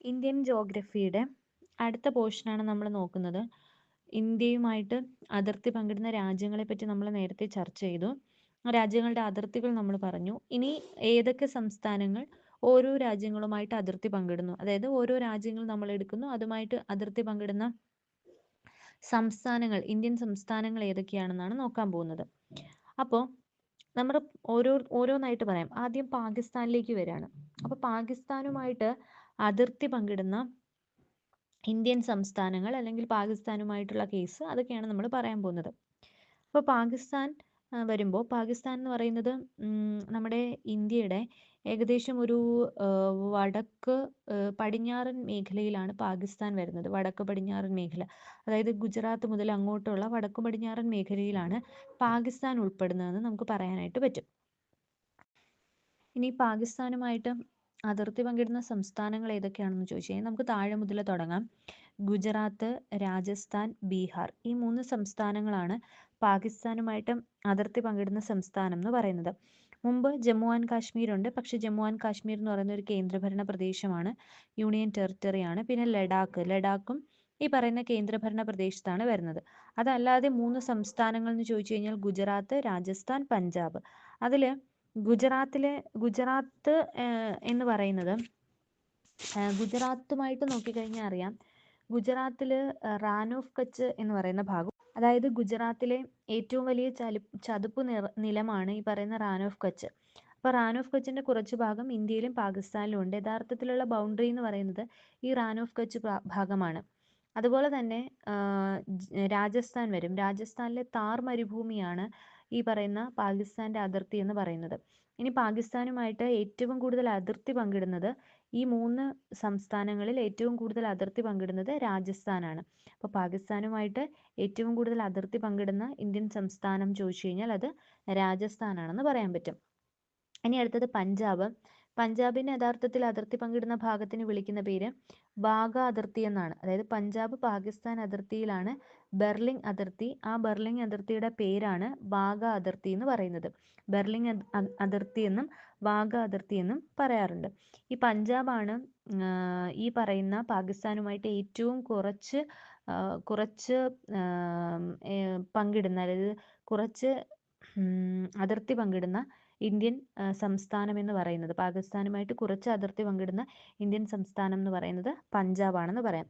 Indian ജോഗ്രഫിയുടെ അടുത്ത പോർഷനാണ് നമ്മൾ നോക്കുന്നത്. ഇന്ത്യയുമായിട്ട് അതിർത്തി പങ്കിടുന്ന രാജ്യങ്ങളെ പറ്റി നമ്മൾ നേരത്തെ ചർച്ച ചെയ്തു. രാജ്യങ്ങളുടെ അതിർത്തികൾ നമ്മൾ പറഞ്ഞു. ഇനി ഏതൊക്കെ സംസ്ഥാനങ്ങൾ ഓരോ രാജ്യങ്ങളുമായിട്ട് അതിർത്തി പങ്കിടുന്നു. അതായത് ഓരോ രാജ്യങ്ങൾ നമ്മൾ എടുക്കുന്നു. അതുമായിട്ട് അതിർത്തി പങ്കിടുന്ന സംസ്ഥാനങ്ങൾ ഇന്ത്യൻ സംസ്ഥാനങ്ങൾ ഏതൊക്കെയാണെന്നാണ് നോക്കാൻ പോകുന്നത്. അപ്പോൾ നമ്മൾ ഓരോ ഓരോന്നായിട്ട് പറയാം. ആദ്യം പാകിസ്ഥാനിലേക്ക് വരികയാണ് അപ്പോൾ പാകിസ്ഥാനുമായിട്ട് അതിർത്തി പങ്കിടുന്ന ഇന്ത്യൻ സംസ്ഥാനങ്ങൾ അല്ലെങ്കിൽ പാകിസ്ഥാനുമായിട്ടുള്ള കേസ് അതൊക്കെയാണ് നമ്മൾ പറയാൻ പോകുന്നത്. അപ്പോൾ പാകിസ്ഥാൻ വരുമ്പോൾ പാകിസ്ഥാൻ എന്ന് പറയുന്നത് നമ്മുടെ ഇന്ത്യയുടെ ഏകദേശം ഒരു വടക്ക് പടിഞ്ഞാറൻ മേഖലയിലാണ് പാകിസ്ഥാൻ വരുന്നത്. വടക്ക് പടിഞ്ഞാറൻ മേഖല അതായത് ഗുജറാത്ത് മുതൽ അങ്ങോട്ടുള്ള വടക്ക് പടിഞ്ഞാറൻ മേഖലയിലാണ് പാകിസ്ഥാൻ ഉൾപ്പെടുന്നതെന്ന് നമുക്ക് പറയാനായിട്ട് പറ്റും. ഇനി പാകിസ്ഥാനുമായിട്ട് അതിർത്തി പങ്കിടുന്ന സംസ്ഥാനങ്ങൾ ഏതൊക്കെയാണെന്ന് ചോദിച്ചു കഴിഞ്ഞാൽ നമുക്ക് താഴെ മുതൽ തുടങ്ങാം. ഗുജറാത്ത് രാജസ്ഥാൻ ബീഹാർ. ഈ മൂന്ന് സംസ്ഥാനങ്ങളാണ് പാകിസ്ഥാനുമായിട്ട് അതിർത്തി പങ്കിടുന്ന സംസ്ഥാനം എന്ന് പറയുന്നത്. മുമ്പ് ജമ്മു ആൻഡ് കാശ്മീർ ഉണ്ട് പക്ഷെ ജമ്മു ആൻഡ് കാശ്മീർ എന്ന് പറയുന്ന ഒരു കേന്ദ്രഭരണ പ്രദേശമാണ്. യൂണിയൻ ടെറിട്ടറി ആണ്. പിന്നെ ലഡാക്ക്. ലഡാക്കും ഈ പറയുന്ന കേന്ദ്രഭരണ പ്രദേശത്താണ് വരുന്നത്. അതല്ലാതെ മൂന്ന് സംസ്ഥാനങ്ങൾ എന്ന് ചോദിച്ചു കഴിഞ്ഞാൽ ഗുജറാത്ത് രാജസ്ഥാൻ പഞ്ചാബ്. അതിൽ ഗുജറാത്തിലെ ഗുജറാത്ത് എന്ന് പറയുന്നത് ഗുജറാത്തുമായിട്ട് നോക്കിക്കഴിഞ്ഞാൽ അറിയാം. ഗുജറാത്തിൽ റാൻ ഓഫ് കച്ച് എന്ന് പറയുന്ന ഭാഗം അതായത് ഗുജറാത്തിലെ ഏറ്റവും വലിയ ചലി ചതുപ്പ് നിലമാണ് ഈ പറയുന്ന റാൻ ഓഫ് കച്ച്. അപ്പോൾ റാൻ ഓഫ് കച്ചിന്റെ കുറച്ച് ഭാഗം ഇന്ത്യയിലും പാകിസ്ഥാനിലും ഉണ്ട്. യഥാർത്ഥത്തിലുള്ള ബൗണ്ടറി എന്ന് പറയുന്നത് ഈ റാൻ ഓഫ് കച്ച് ഭാഗമാണ്. അതുപോലെ തന്നെ രാജസ്ഥാൻ വരും. രാജസ്ഥാനിലെ താർ മരുഭൂമിയാണ് ഈ പറയുന്ന പാകിസ്ഥാന്റെ അതിർത്തി എന്ന് പറയുന്നത്. ഇനി പാകിസ്ഥാനുമായിട്ട് ഏറ്റവും കൂടുതൽ അതിർത്തി പങ്കിടുന്നത് ഈ മൂന്ന് സംസ്ഥാനങ്ങളിൽ ഏറ്റവും കൂടുതൽ അതിർത്തി പങ്കിടുന്നത് രാജസ്ഥാനാണ്. അപ്പോൾ പാകിസ്ഥാനുമായിട്ട് ഏറ്റവും കൂടുതൽ അതിർത്തി പങ്കിടുന്ന ഇന്ത്യൻ സംസ്ഥാനം ചോദിച്ചു കഴിഞ്ഞാൽ അത് രാജസ്ഥാനാണെന്ന് പറയാൻ പറ്റും. ഇനി അടുത്തത് പഞ്ചാബ്. പഞ്ചാബിന് യഥാർത്ഥത്തിൽ അതിർത്തി പങ്കിടുന്ന ഭാഗത്തിന് വിളിക്കുന്ന പേര് ബാഗ അതിർത്തി എന്നാണ്. അതായത് പഞ്ചാബ് പാകിസ്ഥാൻ അതിർത്തിയിലാണ് ബെർലിംഗ് അതിർത്തി. ആ ബെർലിംഗ് അതിർത്തിയുടെ പേരാണ് ബാഗ അതിർത്തി എന്ന് പറയുന്നത്. ബെർലിംഗ് അതിർത്തി എന്നും വാഗ അതിർത്തി എന്നും പറയാറുണ്ട്. ഈ പഞ്ചാബാണ് ഈ പറയുന്ന പാകിസ്ഥാനുമായിട്ട് ഏറ്റവും കുറച്ച് കുറച്ച് പങ്കിടുന്ന അതായത് കുറച്ച് അതിർത്തി പങ്കിടുന്ന ഇന്ത്യൻ സംസ്ഥാനം എന്ന് പറയുന്നത് പാകിസ്ഥാനുമായിട്ട് കുറച്ച് അതിർത്തി പങ്കിടുന്ന ഇന്ത്യൻ സംസ്ഥാനം എന്ന് പറയുന്നത് പഞ്ചാബാണെന്ന് പറയാം.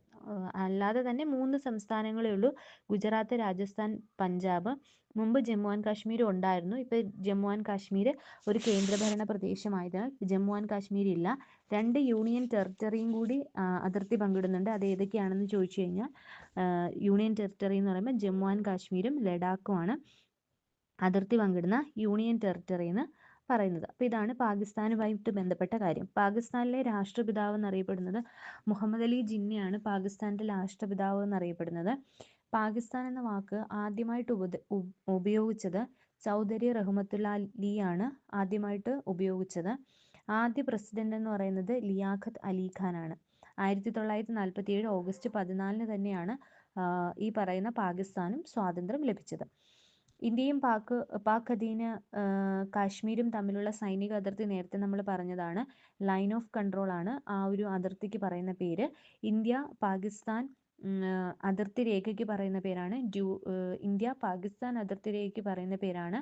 അല്ലാതെ തന്നെ മൂന്ന് സംസ്ഥാനങ്ങളേ ഉള്ളൂ. ഗുജറാത്ത് രാജസ്ഥാൻ പഞ്ചാബ്. മുമ്പ് ജമ്മു ആൻഡ് കാശ്മീർ ഉണ്ടായിരുന്നു. ഇപ്പോൾ ജമ്മു ആൻഡ് കാശ്മീർ ഒരു കേന്ദ്രഭരണ പ്രദേശമായതിനാൽ ജമ്മു ആൻഡ് കാശ്മീർ ഇല്ല. രണ്ട് യൂണിയൻ ടെറിട്ടറിയും കൂടി അതിർത്തി പങ്കിടുന്നുണ്ട്. അത് ഏതൊക്കെയാണെന്ന് ചോദിച്ചു കഴിഞ്ഞാൽ യൂണിയൻ ടെറിട്ടറി എന്ന് പറയുമ്പോൾ ജമ്മു ആൻഡ് കാശ്മീരും ലഡാക്കുമാണ് അതിർത്തി പങ്കിടുന്ന യൂണിയൻ ടെറിട്ടറി എന്ന് പറയുന്നത്. അപ്പോൾ ഇതാണ് പാകിസ്ഥാനുമായിട്ട് ബന്ധപ്പെട്ട കാര്യം. പാകിസ്ഥാനിലെ രാഷ്ട്രപിതാവ് എന്നറിയപ്പെടുന്നത് മുഹമ്മദ് അലി ജിന്നയാണ്. പാകിസ്ഥാനിലെ രാഷ്ട്രപിതാവ് എന്നറിയപ്പെടുന്നത്. പാകിസ്ഥാൻ എന്ന വാക്ക് ആദ്യമായിട്ട് ഉപ ഉപയോഗിച്ചത് ചൗധരി റഹ്മത്തുള്ള ആണ് ആദ്യമായിട്ട് ഉപയോഗിച്ചത്. ആദ്യ പ്രസിഡന്റ് എന്ന് പറയുന്നത് ലിയാഖത്ത് അലി ഖാനാണ്. ആയിരത്തി തൊള്ളായിരത്തി നാൽപ്പത്തി ഏഴ് ഓഗസ്റ്റ് പതിനാലിന് തന്നെയാണ് ഈ പറയുന്ന പാകിസ്ഥാനും സ്വാതന്ത്ര്യം ലഭിച്ചത്. ഇന്ത്യയും പാക് പാക് അധീന കാശ്മീരും തമ്മിലുള്ള സൈനിക അതിർത്തി നേരത്തെ നമ്മൾ പറഞ്ഞതാണ്. ലൈൻ ഓഫ് കൺട്രോൾ ആണ് ആ ഒരു അതിർത്തിക്ക് പറയുന്ന പേര്. ഇന്ത്യ പാകിസ്ഥാൻ അതിർത്തി രേഖയ്ക്ക് പറയുന്ന പേരാണ്. ഡ്യൂ ഇന്ത്യ പാകിസ്ഥാൻ അതിർത്തി രേഖയ്ക്ക് പറയുന്ന പേരാണ്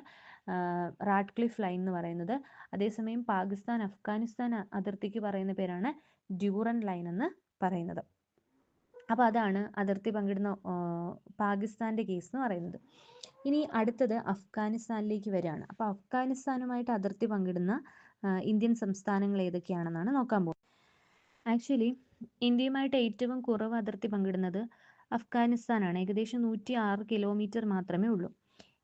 റാഡ്ക്ലിഫ് ലൈൻ എന്ന് പറയുന്നത്. അതേസമയം പാകിസ്ഥാൻ അഫ്ഗാനിസ്ഥാൻ അതിർത്തിക്ക് പറയുന്ന പേരാണ് ഡ്യൂറൻ ലൈൻ എന്ന് പറയുന്നത്. അപ്പോൾ അതാണ് അതിർത്തി പങ്കിടുന്ന പാകിസ്ഥാന്റെ കേസ് എന്ന് പറയുന്നത്. ഇനി അടുത്തത് അഫ്ഗാനിസ്ഥാനിലേക്ക് വരികയാണ്. അപ്പോൾ അഫ്ഗാനിസ്ഥാനുമായിട്ട് അതിർത്തി പങ്കിടുന്ന ഇന്ത്യൻ സംസ്ഥാനങ്ങൾ ഏതൊക്കെയാണെന്നാണ് നോക്കാൻ പോകുന്നത്. ആക്ച്വലി ഇന്ത്യയുമായിട്ട് ഏറ്റവും കുറവ് അതിർത്തി പങ്കിടുന്നത് അഫ്ഗാനിസ്ഥാനാണ്. ഏകദേശം നൂറ്റി ആറ് കിലോമീറ്റർ മാത്രമേ ഉള്ളൂ.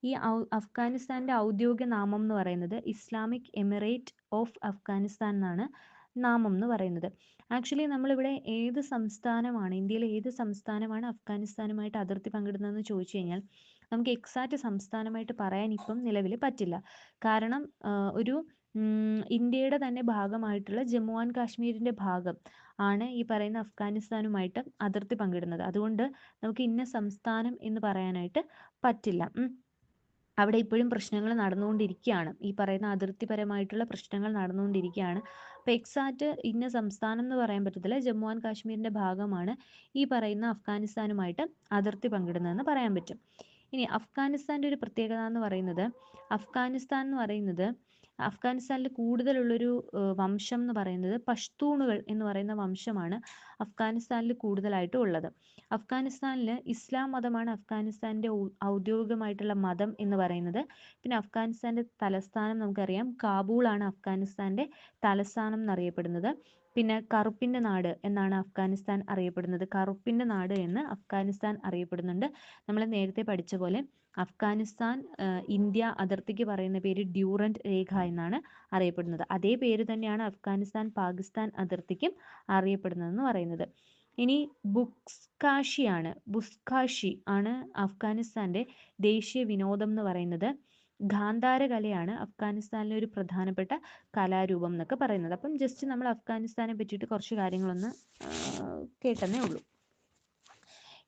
ഈ അഫ്ഗാനിസ്ഥാന്റെ ഔദ്യോഗിക നാമം എന്ന് പറയുന്നത് ഇസ്ലാമിക് എമിറേറ്റ് ഓഫ് അഫ്ഗാനിസ്ഥാൻ എന്നാണ് നാമം എന്ന് പറയുന്നത്. ആക്ച്വലി നമ്മളിവിടെ ഏത് സംസ്ഥാനമാണ് ഇന്ത്യയിലെ ഏത് സംസ്ഥാനമാണ് അഫ്ഗാനിസ്ഥാനുമായിട്ട് അതിർത്തി പങ്കിടുന്നതെന്ന് ചോദിച്ചു കഴിഞ്ഞാൽ നമുക്ക് എക്സാക്റ്റ് സംസ്ഥാനമായിട്ട് പറയാൻ ഇപ്പം നിലവിൽ പറ്റില്ല. കാരണം ഒരു ഇന്ത്യയുടെ തന്നെ ഭാഗമായിട്ടുള്ള ജമ്മു ആൻഡ് കാശ്മീരിന്റെ ഭാഗം ആണ് ഈ പറയുന്ന അഫ്ഗാനിസ്ഥാനുമായിട്ട് അതിർത്തി പങ്കിടുന്നത്. അതുകൊണ്ട് നമുക്ക് ഇന്ന സംസ്ഥാനം എന്ന് പറയാനായിട്ട് പറ്റില്ല. അവിടെ ഇപ്പോഴും പ്രശ്നങ്ങൾ നടന്നുകൊണ്ടിരിക്കുകയാണ്. ഈ പറയുന്ന അതിർത്തിപരമായിട്ടുള്ള പ്രശ്നങ്ങൾ നടന്നുകൊണ്ടിരിക്കുകയാണ്. അപ്പോൾ എക്സാറ്റ് ഇന്ന സംസ്ഥാനം എന്ന് പറയാൻ പറ്റത്തില്ല. ജമ്മു ആൻഡ് കാശ്മീരിന്റെ ഭാഗമാണ് ഈ പറയുന്ന അഫ്ഗാനിസ്ഥാനുമായിട്ട് അതിർത്തി പങ്കിടുന്നതെന്ന് പറയാൻ പറ്റും. ഇനി അഫ്ഗാനിസ്ഥാന്റെ ഒരു പ്രത്യേകത എന്ന് പറയുന്നത് അഫ്ഗാനിസ്ഥാൻ എന്ന് പറയുന്നത് അഫ്ഗാനിസ്ഥാനിൽ കൂടുതലുള്ളൊരു വംശം എന്ന് പറയുന്നത് പഷ്തൂണുകൾ എന്ന് പറയുന്ന വംശമാണ് അഫ്ഗാനിസ്ഥാനിൽ കൂടുതലായിട്ടും ഉള്ളത്. അഫ്ഗാനിസ്ഥാനിൽ ഇസ്ലാം മതമാണ് അഫ്ഗാനിസ്ഥാന്റെ ഔദ്യോഗികമായിട്ടുള്ള മതം എന്ന് പറയുന്നത്. പിന്നെ അഫ്ഗാനിസ്ഥാന്റെ തലസ്ഥാനം നമുക്കറിയാം. കാബൂളാണ് അഫ്ഗാനിസ്ഥാന്റെ തലസ്ഥാനം എന്നറിയപ്പെടുന്നത്. പിന്നെ കറുപ്പിന്റെ നാട് എന്നാണ് അഫ്ഗാനിസ്ഥാൻ അറിയപ്പെടുന്നത്. കറുപ്പിന്റെ നാട് എന്ന് അഫ്ഗാനിസ്ഥാൻ അറിയപ്പെടുന്നുണ്ട്. നമ്മൾ നേരത്തെ പഠിച്ച പോലെ അഫ്ഗാനിസ്ഥാൻ ഇന്ത്യ അതിർത്തിക്ക് പറയുന്ന പേര് ഡ്യൂറന്റ് രേഖ എന്നാണ് അറിയപ്പെടുന്നത്. അതേ പേര് തന്നെയാണ് അഫ്ഗാനിസ്ഥാൻ പാകിസ്ഥാൻ അതിർത്തിക്കും അറിയപ്പെടുന്നതെന്ന് പറയുന്നത്. ഇനി ബുക്സ്കാഷിയാണ് ബുസ്കാഷി ആണ് അഫ്ഗാനിസ്ഥാന്റെ ദേശീയ വിനോദം എന്ന് പറയുന്നത്. ഗാന്ധാര കലയാണ് അഫ്ഗാനിസ്ഥാനിലെ ഒരു പ്രധാനപ്പെട്ട കലാരൂപം എന്നൊക്കെ പറയുന്നത്. അപ്പം ജസ്റ്റ് നമ്മൾ അഫ്ഗാനിസ്ഥാനെ പറ്റിയിട്ട് കുറച്ച് കാര്യങ്ങളൊന്ന് കേട്ടെന്നേ ഉള്ളൂ.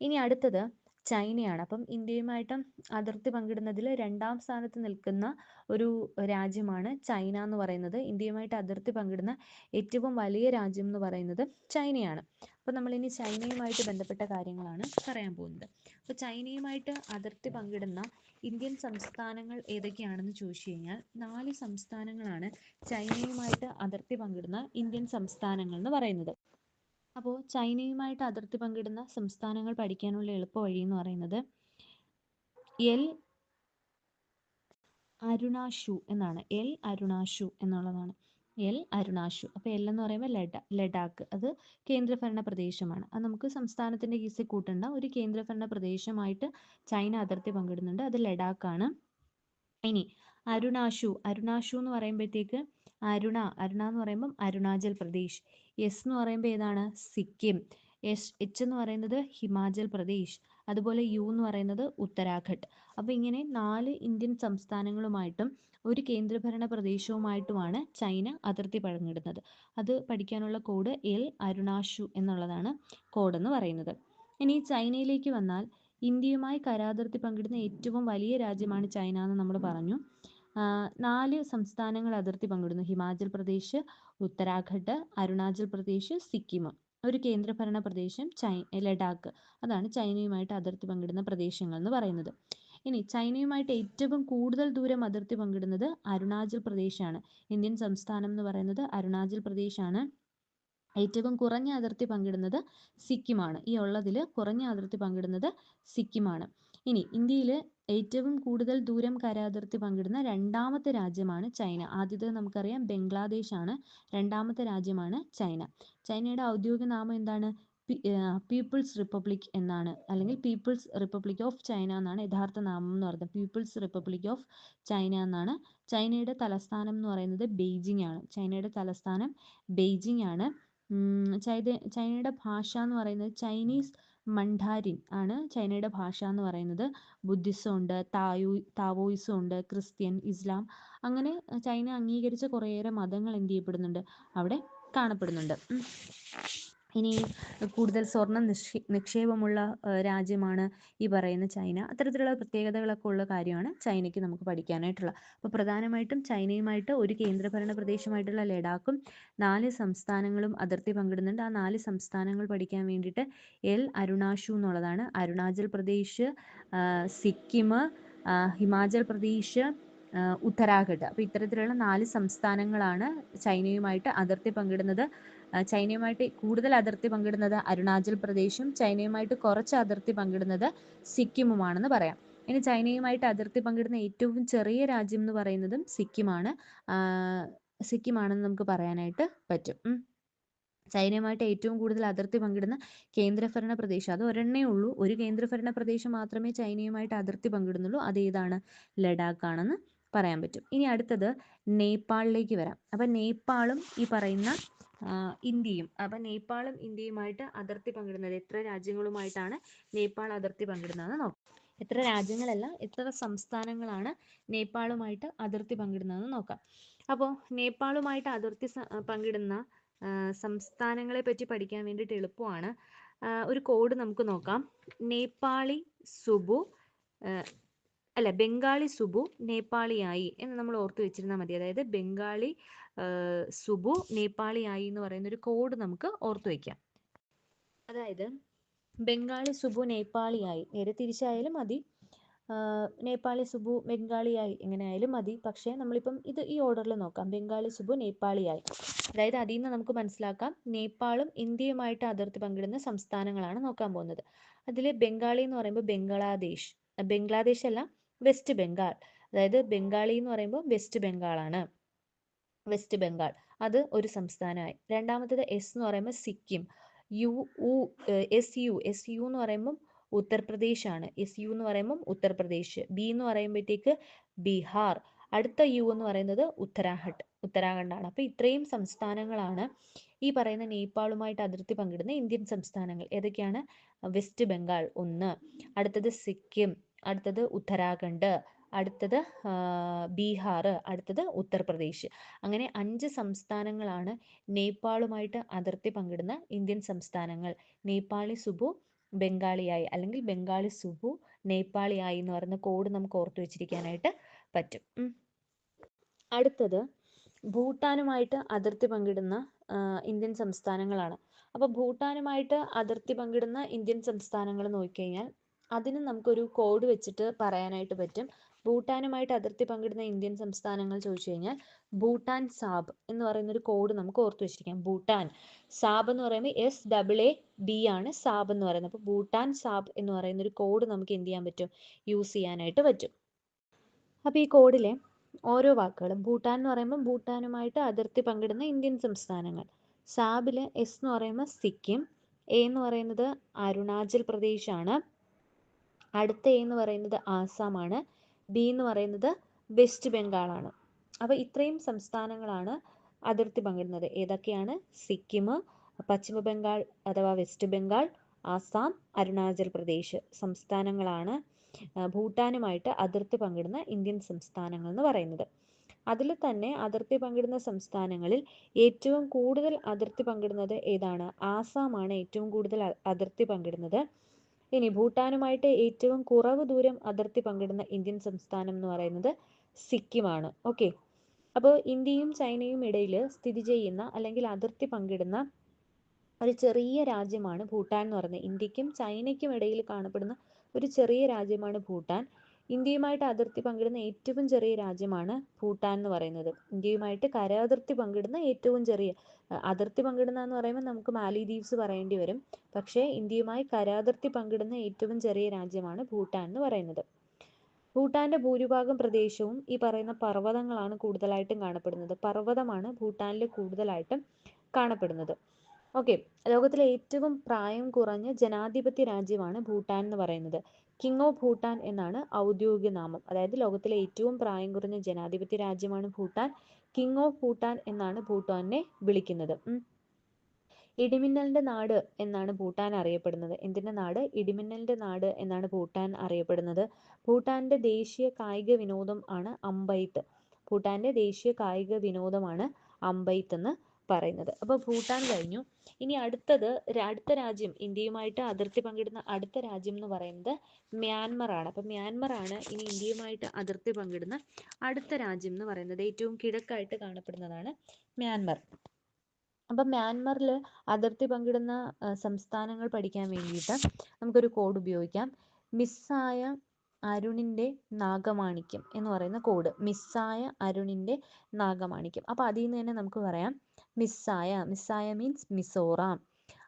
ഇനി അടുത്തത് ചൈനയാണ്. അപ്പം ഇന്ത്യയുമായിട്ട് അതിർത്തി പങ്കിടുന്നതിൽ രണ്ടാം സ്ഥാനത്ത് നിൽക്കുന്ന ഒരു രാജ്യമാണ് ചൈന എന്ന് പറയുന്നത്. ഇന്ത്യയുമായിട്ട് അതിർത്തി പങ്കിടുന്ന ഏറ്റവും വലിയ രാജ്യം എന്ന് പറയുന്നത് ചൈനയാണ്. അപ്പോൾ ഇനി ചൈനയുമായിട്ട് ബന്ധപ്പെട്ട കാര്യങ്ങളാണ് പറയാൻ പോകുന്നത്. അപ്പോൾ ചൈനയുമായിട്ട് അതിർത്തി പങ്കിടുന്ന ഇന്ത്യൻ സംസ്ഥാനങ്ങൾ ഏതൊക്കെയാണെന്ന് ചോദിച്ചു കഴിഞ്ഞാൽ നാല് സംസ്ഥാനങ്ങളാണ് ചൈനയുമായിട്ട് അതിർത്തി പങ്കിടുന്ന ഇന്ത്യൻ സംസ്ഥാനങ്ങൾ എന്ന് പറയുന്നത്. അപ്പോൾ ചൈനയുമായിട്ട് അതിർത്തി പങ്കിടുന്ന സംസ്ഥാനങ്ങൾ പഠിക്കാനുള്ള എളുപ്പ വഴി എന്ന് പറയുന്നത് എൽ അരുണാഷു എന്നാണ്. എൽ അരുണാഷു എന്നുള്ളതാണ്. എൽ അരുണാഷു അപ്പോൾ എൽ എന്ന് പറയുമ്പോൾ ലഡ ലഡാക്ക്. അത് കേന്ദ്രഭരണ പ്രദേശമാണ്. അത് നമുക്ക് സംസ്ഥാനത്തിന്റെ കീസിൽ കൂട്ടേണ്ട ഒരു കേന്ദ്രഭരണ പ്രദേശമായിട്ട് ചൈന അതിർത്തി പങ്കിടുന്നുണ്ട്. അത് ലഡാക്കാണ്. ഇനി അരുണാഷു അരുണാഷു എന്ന് പറയുമ്പോഴത്തേക്ക് അരുണ അരുണ എന്ന് പറയുമ്പം അരുണാചൽ പ്രദേശ്. എസ് എന്ന് പറയുമ്പോൾ ഏതാണ്? സിക്കിം. എസ് എച്ച് എന്ന് പറയുന്നത് ഹിമാചൽ പ്രദേശ്. അതുപോലെ യു എന്ന് പറയുന്നത് ഉത്തരാഖണ്ഡ്. അപ്പോൾ ഇങ്ങനെ നാല് ഇന്ത്യൻ സംസ്ഥാനങ്ങളുമായിട്ടും ഒരു കേന്ദ്രഭരണ പ്രദേശവുമായിട്ടുമാണ് ചൈന അതിർത്തി പങ്കിടുന്നത് അത് പഠിക്കാനുള്ള കോഡ് എൽ അരുണാഷു എന്നുള്ളതാണ് കോഡ് എന്ന് പറയുന്നത്. ഇനി ചൈനയിലേക്ക് വന്നാൽ ഇന്ത്യയുമായി കരാതിർത്തി പങ്കിടുന്ന ഏറ്റവും വലിയ രാജ്യമാണ് ചൈന എന്ന് നമ്മൾ പറഞ്ഞു. നാല് സംസ്ഥാനങ്ങൾ അതിർത്തി പങ്കിടുന്നു. ഹിമാചൽ പ്രദേശ് ഉത്തരാഖണ്ഡ് അരുണാചൽ പ്രദേശ് സിക്കിം. ഒരു കേന്ദ്രഭരണ പ്രദേശം ചൈ ലഡാക്ക്. അതാണ് ചൈനയുമായിട്ട് അതിർത്തി പങ്കിടുന്ന പ്രദേശങ്ങൾ എന്ന് പറയുന്നത്. ഇനി ചൈനയുമായിട്ട് ഏറ്റവും കൂടുതൽ ദൂരം അതിർത്തി പങ്കിടുന്നത് അരുണാചൽ പ്രദേശാണ്. ഇന്ത്യൻ സംസ്ഥാനം എന്ന് പറയുന്നത് അരുണാചൽ പ്രദേശാണ്. ഏറ്റവും കുറഞ്ഞ അതിർത്തി പങ്കിടുന്നത് സിക്കിമാണ്. ഈ ഉള്ളതിൽ കുറഞ്ഞ അതിർത്തി പങ്കിടുന്നത് സിക്കിമാണ്. ഇനി ഇന്ത്യയിൽ ഏറ്റവും കൂടുതൽ ദൂരം കരാതിർത്തി പങ്കിടുന്ന രണ്ടാമത്തെ രാജ്യമാണ് ചൈന. ആദ്യത്തെ നമുക്കറിയാം ബംഗ്ലാദേശ് ആണ് രണ്ടാമത്തെ രാജ്യമാണ് ചൈന. ചൈനയുടെ ഔദ്യോഗിക നാമം എന്താണ്? പീപ്പിൾസ് റിപ്പബ്ലിക് എന്നാണ്. അല്ലെങ്കിൽ പീപ്പിൾസ് റിപ്പബ്ലിക് ഓഫ് ചൈന എന്നാണ് യഥാർത്ഥ നാമം എന്ന് പറയുന്നത്. പീപ്പിൾസ് റിപ്പബ്ലിക് ഓഫ് ചൈന എന്നാണ്. ചൈനയുടെ തലസ്ഥാനം എന്ന് പറയുന്നത് ബെയ്ജിംഗ് ആണ് ചൈനയുടെ തലസ്ഥാനം ബെയ്ജിംഗ് ആണ് ചൈന ചൈനയുടെ ഭാഷ എന്ന് പറയുന്നത് ചൈനീസ് മണ്ഡാരിൻ ആണ് ചൈനയുടെ ഭാഷ എന്ന് പറയുന്നത്. ബുദ്ധിസം ഉണ്ട് തായു താവോയിസം ഉണ്ട് ക്രിസ്ത്യൻ ഇസ്ലാം അങ്ങനെ ചൈന അംഗീകരിച്ച കുറേയേറെ മതങ്ങൾ എന്ത് ചെയ്യപ്പെടുന്നുണ്ട്? അവിടെ കാണപ്പെടുന്നുണ്ട്. ഇനി കൂടുതൽ സ്വർണ നിക്ഷേ നിക്ഷേപമുള്ള രാജ്യമാണ് ഈ പറയുന്ന ചൈന. അത്തരത്തിലുള്ള പ്രത്യേകതകളൊക്കെ ഉള്ള കാര്യമാണ് ചൈനയ്ക്ക് നമുക്ക് പഠിക്കാനായിട്ടുള്ള. അപ്പോൾ പ്രധാനമായിട്ടും ചൈനയുമായിട്ട് ഒരു കേന്ദ്രഭരണ പ്രദേശമായിട്ടുള്ള ലഡാക്കും നാല് സംസ്ഥാനങ്ങളും അതിർത്തി പങ്കിടുന്നുണ്ട്. ആ നാല് സംസ്ഥാനങ്ങൾ പഠിക്കാൻ വേണ്ടിയിട്ട് എൽ അരുണാഷു എന്നുള്ളതാണ്. അരുണാചൽ പ്രദേശ് സിക്കിം ഹിമാചൽ പ്രദേശ് ഉത്തരാഖണ്ഡ്. അപ്പോൾ ഇത്തരത്തിലുള്ള നാല് സംസ്ഥാനങ്ങളാണ് ചൈനയുമായിട്ട് അതിർത്തി പങ്കിടുന്നത്. ചൈനയുമായിട്ട് കൂടുതൽ അതിർത്തി പങ്കിടുന്നത് അരുണാചൽ പ്രദേശും ചൈനയുമായിട്ട് കുറച്ച് അതിർത്തി പങ്കിടുന്നത് സിക്കിമുമാണെന്ന് പറയാം. ഇനി ചൈനയുമായിട്ട് അതിർത്തി പങ്കിടുന്ന ഏറ്റവും ചെറിയ രാജ്യം എന്ന് പറയുന്നതും സിക്കിമാണ്. സിക്കിമാണെന്ന് നമുക്ക് പറയാനായിട്ട് പറ്റും. ചൈനയുമായിട്ട് ഏറ്റവും കൂടുതൽ അതിർത്തി പങ്കിടുന്ന കേന്ദ്രഭരണ പ്രദേശം. അത് ഒരെണ്ണേ ഉള്ളൂ. ഒരു കേന്ദ്രഭരണ പ്രദേശം മാത്രമേ ചൈനയുമായിട്ട് അതിർത്തി പങ്കിടുന്നുള്ളൂ. അത് ഏതാണ്? ലഡാക്ക് ആണെന്ന് പറയാൻ പറ്റും. ഇനി അടുത്തത് നേപ്പാളിലേക്ക് വരാം. അപ്പം നേപ്പാളും ഈ പറയുന്ന ഇന്ത്യയും. അപ്പം നേപ്പാളും ഇന്ത്യയുമായിട്ട് അതിർത്തി പങ്കിടുന്നത് എത്ര രാജ്യങ്ങളുമായിട്ടാണ് നേപ്പാൾ അതിർത്തി പങ്കിടുന്നതെന്ന് നോക്കാം. എത്ര രാജ്യങ്ങളല്ല എത്ര സംസ്ഥാനങ്ങളാണ് നേപ്പാളുമായിട്ട് അതിർത്തി പങ്കിടുന്നതെന്ന് നോക്കാം. അപ്പോൾ നേപ്പാളുമായിട്ട് അതിർത്തി പങ്കിടുന്ന സംസ്ഥാനങ്ങളെ പറ്റി പഠിക്കാൻ വേണ്ടിയിട്ട് എളുപ്പമാണ്. ഒരു കോഡ് നമുക്ക് നോക്കാം. നേപ്പാളി സുബു അല്ല ബംഗാളി സുബു നേപ്പാളിയായി എന്ന് നമ്മൾ ഓർത്തു വെച്ചിരുന്നാൽ മതി. അതായത് ബംഗാളി സുബു നേപ്പാളിയായി എന്ന് പറയുന്ന ഒരു കോഡ് നമുക്ക് ഓർത്തു വയ്ക്കാം അതായത് ബംഗാളി സുബു നേപ്പാളിയായി നേരെ തിരിച്ചായാലും മതി. നേപ്പാളി സുബു ബംഗാളിയായി എങ്ങനെയായാലും മതി. പക്ഷേ നമ്മളിപ്പം ഇത് ഈ ഓർഡറിൽ നോക്കാം. ബംഗാളി സുബു നേപ്പാളിയായി അതായത് അതിൽ നിന്ന് നമുക്ക് മനസ്സിലാക്കാം. നേപ്പാളും ഇന്ത്യയുമായിട്ട് അതിർത്തി പങ്കിടുന്ന സംസ്ഥാനങ്ങളാണ് നോക്കാൻ പോകുന്നത്. അതിൽ ബംഗാളി എന്ന് പറയുമ്പോൾ ബംഗ്ലാദേശ്. ബംഗ്ലാദേശ് അല്ല വെസ്റ്റ് ബംഗാൾ. അതായത് ബംഗാളി എന്ന് പറയുമ്പോൾ വെസ്റ്റ് ബംഗാളാണ്. വെസ്റ്റ് ബംഗാൾ. അത് ഒരു സംസ്ഥാനമായി. രണ്ടാമത്തേത് എസ് എന്ന് പറയുമ്പോൾ സിക്കിം. യു ഉ എസ് യു എസ് യു എന്ന് പറയുമ്പം ഉത്തർപ്രദേശ് ആണ് എസ് യു എന്ന് പറയുമ്പം ഉത്തർപ്രദേശ്. ബി എന്ന് പറയുമ്പോഴത്തേക്ക് ബീഹാർ. അടുത്ത യു എന്ന് പറയുന്നത് ഉത്തരാഖണ്ഡ്. ഉത്തരാഖണ്ഡാണ്. അപ്പോൾ ഇത്രയും സംസ്ഥാനങ്ങളാണ് ഈ പറയുന്ന നേപ്പാളുമായിട്ട് അതിർത്തി പങ്കിടുന്ന ഇന്ത്യൻ സംസ്ഥാനങ്ങൾ. ഏതൊക്കെയാണ്? വെസ്റ്റ് ബംഗാൾ ഒന്ന്. അടുത്തത് സിക്കിം. അടുത്തത് ഉത്തരാഖണ്ഡ്. അടുത്തത് ബീഹാർ അടുത്തത് ഉത്തർപ്രദേശ്. അങ്ങനെ അഞ്ച് സംസ്ഥാനങ്ങളാണ് നേപ്പാളുമായിട്ട് അതിർത്തി പങ്കിടുന്ന ഇന്ത്യൻ സംസ്ഥാനങ്ങൾ. നേപ്പാളി സുബു ബംഗാളിയായി. അല്ലെങ്കിൽ ബംഗാളി സുബു നേപ്പാളിയായി എന്ന് പറയുന്ന കോഡ് നമുക്ക് ഓർത്തു വെച്ചിരിക്കാനായിട്ട് പറ്റും. അടുത്തത് ഭൂട്ടാനുമായിട്ട് അതിർത്തി പങ്കിടുന്ന ഇന്ത്യൻ സംസ്ഥാനങ്ങളാണ്. അപ്പോൾ ഭൂട്ടാനുമായിട്ട് അതിർത്തി പങ്കിടുന്ന ഇന്ത്യൻ സംസ്ഥാനങ്ങൾ നോക്കിക്കഴിഞ്ഞാൽ അതിന് നമുക്കൊരു കോഡ് വെച്ചിട്ട് പറയാനായിട്ട് പറ്റും. ഭൂട്ടാനുമായിട്ട് അതിർത്തി പങ്കിടുന്ന ഇന്ത്യൻ സംസ്ഥാനങ്ങൾ ചോദിച്ചു കഴിഞ്ഞാൽ ഭൂട്ടാൻ സാബ് എന്ന് പറയുന്ന ഒരു കോഡ് നമുക്ക് ഓർത്തു വെച്ചിരിക്കാം. ഭൂട്ടാൻ. സാബ് എന്ന് പറയുമ്പോൾ എസ് ഡബിൾ എ ബി ആണ് സാബ് എന്ന് പറയുന്നത്. അപ്പോൾ ഭൂട്ടാൻ സാബ് എന്ന് പറയുന്ന ഒരു കോഡ് നമുക്ക് എന്ത് ചെയ്യാൻ പറ്റും? യൂസ് ചെയ്യാനായിട്ട് പറ്റും. അപ്പോൾ ഈ കോഡിലെ ഓരോ വാക്കുകളും ഭൂട്ടാൻ എന്ന് പറയുമ്പോൾ ഭൂട്ടാനുമായിട്ട് അതിർത്തി പങ്കിടുന്ന ഇന്ത്യൻ സംസ്ഥാനങ്ങൾ. സാബിൽ എസ് എന്ന് പറയുമ്പോൾ സിക്കിം. എ എന്ന് പറയുന്നത് അരുണാചൽ പ്രദേശ് ആണ് അടുത്ത എന്ന് പറയുന്നത് ആസാമാണ്. ബി എന്ന് പറയുന്നത് വെസ്റ്റ് ബംഗാളാണ് അപ്പോൾ ഇത്രയും സംസ്ഥാനങ്ങളാണ് അതിർത്തി പങ്കിടുന്നത്. ഏതൊക്കെയാണ്? സിക്കിം പശ്ചിമ ബംഗാൾ അഥവാ വെസ്റ്റ് ബംഗാൾ ആസാം അരുണാചൽ പ്രദേശ് സംസ്ഥാനങ്ങളാണ് ഭൂട്ടാനുമായിട്ട് അതിർത്തി പങ്കിടുന്ന ഇന്ത്യൻ സംസ്ഥാനങ്ങൾ എന്ന് പറയുന്നത്. അതിൽ തന്നെ അതിർത്തി പങ്കിടുന്ന സംസ്ഥാനങ്ങളിൽ ഏറ്റവും കൂടുതൽ അതിർത്തി പങ്കിടുന്നത് ഏതാണ്? ആസാമാണ് ഏറ്റവും കൂടുതൽ അതിർത്തി പങ്കിടുന്നത്. ഇനി ഭൂട്ടാനുമായിട്ട് ഏറ്റവും കുറവ് ദൂരം അതിർത്തി പങ്കിടുന്ന ഇന്ത്യൻ സംസ്ഥാനം എന്ന് പറയുന്നത് സിക്കിമാണ്. ഓക്കെ അപ്പോൾ ഇന്ത്യയും ചൈനയും ഇടയിൽ സ്ഥിതി ചെയ്യുന്ന അല്ലെങ്കിൽ അതിർത്തി പങ്കിടുന്ന ഒരു ചെറിയ രാജ്യമാണ് ഭൂട്ടാൻ എന്ന് പറയുന്നത്. ഇന്ത്യക്കും ചൈനയ്ക്കും ഇടയിൽ കാണപ്പെടുന്ന ഒരു ചെറിയ രാജ്യമാണ് ഭൂട്ടാൻ. ഇന്ത്യയുമായിട്ട് അതിർത്തി പങ്കിടുന്ന ഏറ്റവും ചെറിയ രാജ്യമാണ് ഭൂട്ടാൻ എന്ന് പറയുന്നത്. ഇന്ത്യയുമായിട്ട് കര അതിർത്തി പങ്കിടുന്ന ഏറ്റവും ചെറിയ അതിർത്തി പങ്കിടുന്ന എന്ന് പറയുമ്പോൾ നമുക്ക് മാലിദ്വീപ്സ് പറയേണ്ടി വരും. പക്ഷേ ഇന്ത്യയുമായി കര അതിർത്തി പങ്കിടുന്ന ഏറ്റവും ചെറിയ രാജ്യമാണ് ഭൂട്ടാൻ എന്ന് പറയുന്നത്. ഭൂട്ടാന്റെ ഭൂരിഭാഗം പ്രദേശവും ഈ പറയുന്ന പർവതങ്ങളാണ് കൂടുതലായിട്ടും കാണപ്പെടുന്നത്. പർവതമാണ് ഭൂട്ടാനിൽ കൂടുതലായിട്ടും കാണപ്പെടുന്നത്. ഓക്കെ ലോകത്തിലെ ഏറ്റവും പ്രായം കുറഞ്ഞ ജനാധിപത്യ രാജ്യമാണ് ഭൂട്ടാൻ എന്ന് പറയുന്നത്. കിങ് ഓഫ് ഭൂട്ടാൻ എന്നാണ് ഔദ്യോഗിക നാമം. അതായത് ലോകത്തിലെ ഏറ്റവും പ്രായം കുറഞ്ഞ ജനാധിപത്യ രാജ്യമാണ് ഭൂട്ടാൻ. കിങ് ഓഫ് ഭൂട്ടാൻ എന്നാണ് ഭൂട്ടാനെ വിളിക്കുന്നത്. ഇടിമിന്നലിന്റെ നാട് എന്നാണ് ഭൂട്ടാൻ അറിയപ്പെടുന്നത്. എന്തിന്റെ നാട്? ഇടിമിന്നലിന്റെ നാട് എന്നാണ് ഭൂട്ടാൻ അറിയപ്പെടുന്നത്. ഭൂട്ടാന്റെ ദേശീയ കായിക വിനോദം ആണ് അമ്പെയ്ത്ത്. ഭൂട്ടാന്റെ ദേശീയ കായിക വിനോദമാണ് അമ്പെയ്ത്ത് എന്ന് പറയുന്നത്. അപ്പോൾ ഭൂട്ടാൻ കഴിഞ്ഞു. ഇനി അടുത്തത് അടുത്ത രാജ്യം ഇന്ത്യയുമായിട്ട് അതിർത്തി പങ്കിടുന്ന അടുത്ത രാജ്യം എന്ന് പറയുന്നത് മ്യാൻമർ ആണ്. അപ്പോൾ മ്യാൻമർ ആണ് ഇനി ഇന്ത്യയുമായിട്ട് അതിർത്തി പങ്കിടുന്ന അടുത്ത രാജ്യം എന്ന് പറയുന്നത്. ഏറ്റവും കിഴക്കായിട്ട് കാണപ്പെടുന്നതാണ് മ്യാൻമർ. അപ്പം മ്യാൻമറിൽ അതിർത്തി പങ്കിടുന്ന സംസ്ഥാനങ്ങൾ പഠിക്കാൻ വേണ്ടിയിട്ട് നമുക്കൊരു കോഡ് ഉപയോഗിക്കാം. മിസ്സായ അരുണിന്റെ നാഗമാണിക്യം എന്ന് പറയുന്ന കോഡ് മിസ്സായ അരുണിന്റെ നാഗമാണിക്യം. അപ്പോൾ അതിൽ നിന്ന് തന്നെ നമുക്ക് പറയാം. മിസ്സായ മിസ്സായ മീൻസ് മിസോറാം.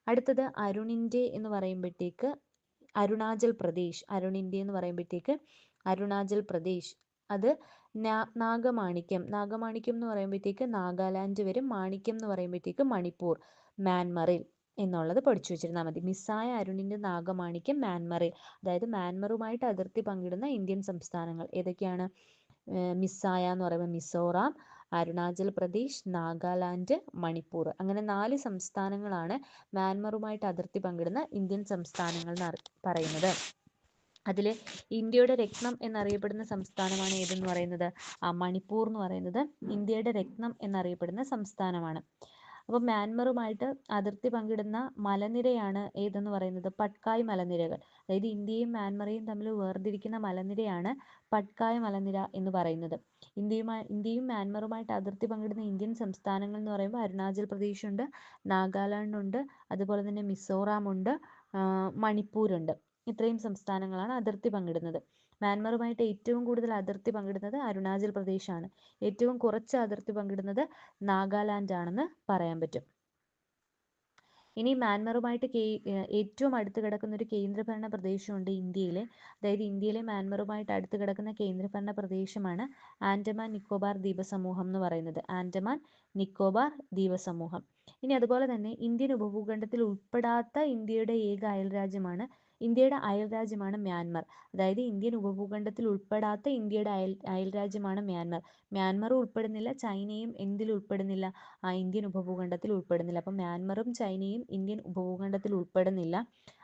അടുത്തത് അരുണിന്റെ എന്ന് പറയുമ്പോഴത്തേക്ക് അരുണാചൽ പ്രദേശ്. അരുണിന്റെ എന്ന് പറയുമ്പോഴത്തേക്ക് അരുണാചൽ പ്രദേശ്. അത് നാഗമാണിക്യം. നാഗമാണിക്യം എന്ന് പറയുമ്പോഴത്തേക്ക് നാഗാലാൻഡ് വരും മാണിക്യം എന്ന് പറയുമ്പോഴത്തേക്ക് മണിപ്പൂർ മ്യാൻമറിൽ. എന്നുള്ളത് പഠിച്ചു വെച്ചിരുന്നാൽ മതി. മിസ്സായ അരുണിന്റെ നാഗമാണിക്യം മ്യാൻമറിൽ അതായത് മ്യാൻമറുമായിട്ട് അതിർത്തി പങ്കിടുന്ന ഇന്ത്യൻ സംസ്ഥാനങ്ങൾ ഏതൊക്കെയാണ്? മിസ്സായ എന്ന് പറയുമ്പോൾ മിസോറാം അരുണാചൽ പ്രദേശ് നാഗാലാൻഡ് മണിപ്പൂർ. അങ്ങനെ നാല് സംസ്ഥാനങ്ങളാണ് മ്യാൻമറുമായിട്ട് അതിർത്തി പങ്കിടുന്ന ഇന്ത്യൻ സംസ്ഥാനങ്ങൾ എന്ന് പറയുന്നത്. അതിൽ ഇന്ത്യയുടെ രത്നം എന്നറിയപ്പെടുന്ന സംസ്ഥാനമാണ് ഏതെന്ന് പറയുന്നത്? മണിപ്പൂർ എന്ന് പറയുന്നത് ഇന്ത്യയുടെ രത്നം എന്നറിയപ്പെടുന്ന സംസ്ഥാനമാണ്. അപ്പോൾ മ്യാൻമറുമായിട്ട് അതിർത്തി പങ്കിടുന്ന മലനിരയാണ് ഏതെന്ന് പറയുന്നത്? പട്കായ് മലനിരകൾ. അതായത് ഇന്ത്യയും മ്യാൻമറയും തമ്മിൽ വേർതിരിക്കുന്ന മലനിരയാണ് പട്കായ് മലനിര എന്ന് പറയുന്നത്. ഇന്ത്യയുമായി ഇന്ത്യയും മ്യാൻമറുമായിട്ട് അതിർത്തി പങ്കിടുന്ന ഇന്ത്യൻ സംസ്ഥാനങ്ങൾ എന്ന് പറയുമ്പോൾ അരുണാചൽ പ്രദേശ് ഉണ്ട് നാഗാലാൻഡ് ഉണ്ട് അതുപോലെ തന്നെ മിസോറാം ഉണ്ട് മണിപ്പൂരുണ്ട്. ഇത്രയും സംസ്ഥാനങ്ങളാണ് അതിർത്തി പങ്കിടുന്നത്. മ്യാൻമറുമായിട്ട് ഏറ്റവും കൂടുതൽ അതിർത്തി പങ്കിടുന്നത് അരുണാചൽ പ്രദേശാണ്. ഏറ്റവും കുറച്ച് അതിർത്തി പങ്കിടുന്നത് നാഗാലാൻഡ് ആണെന്ന് പറയാൻ പറ്റും. ഇനി മ്യാൻമറുമായിട്ട് ഏറ്റവും അടുത്ത് കിടക്കുന്ന ഒരു കേന്ദ്രഭരണ പ്രദേശമുണ്ട് ഇന്ത്യയിലെ. അതായത് ഇന്ത്യയിലെ മ്യാൻമറുമായിട്ട് അടുത്ത് കിടക്കുന്ന കേന്ദ്രഭരണ പ്രദേശമാണ് ആൻഡമാൻ നിക്കോബാർ ദ്വീപസമൂഹം എന്ന് പറയുന്നത്. ആൻഡമാൻ നിക്കോബാർ ദ്വീപസമൂഹം. ഇനി അതുപോലെ തന്നെ ഇന്ത്യൻ ഉപഭൂഖണ്ഡത്തിൽ ഉൾപ്പെടാത്ത ഇന്ത്യയുടെ ഏക അയൽരാജ്യമാണ് ഇന്ത്യയുടെ അയൽരാജ്യമാണ് മ്യാൻമർ. അതായത് ഇന്ത്യൻ ഉപഭൂഖണ്ഡത്തിൽ ഉൾപ്പെടാത്ത ഇന്ത്യയുടെ അയൽ അയൽരാജ്യമാണ് മ്യാൻമർ. മ്യാൻമർ ഉൾപ്പെടുന്നില്ല ചൈനയും എന്തിൽ ഉൾപ്പെടുന്നില്ല. ആ ഇന്ത്യൻ ഉപഭൂഖണ്ഡത്തിൽ ഉൾപ്പെടുന്നില്ല. അപ്പം മ്യാൻമറും ചൈനയും ഇന്ത്യൻ ഉപഭൂഖണ്ഡത്തിൽ ഉൾപ്പെടുന്നില്ല.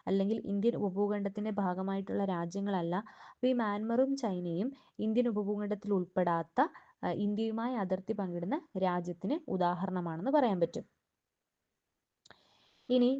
അല്ലെങ്കിൽ ഇന്ത്യൻ ഉപഭൂഖണ്ഡത്തിന്റെ ഭാഗമായിട്ടുള്ള രാജ്യങ്ങളല്ല. അപ്പോൾ ഈ മ്യാൻമറും ചൈനയും ഇന്ത്യൻ ഉപഭൂഖണ്ഡത്തിൽ ഉൾപ്പെടാത്ത ഇന്ത്യയുമായി അതിർത്തി പങ്കിടുന്ന രാജ്യത്തിന് ഉദാഹരണമാണെന്ന് പറയാൻ പറ്റും. ഇനി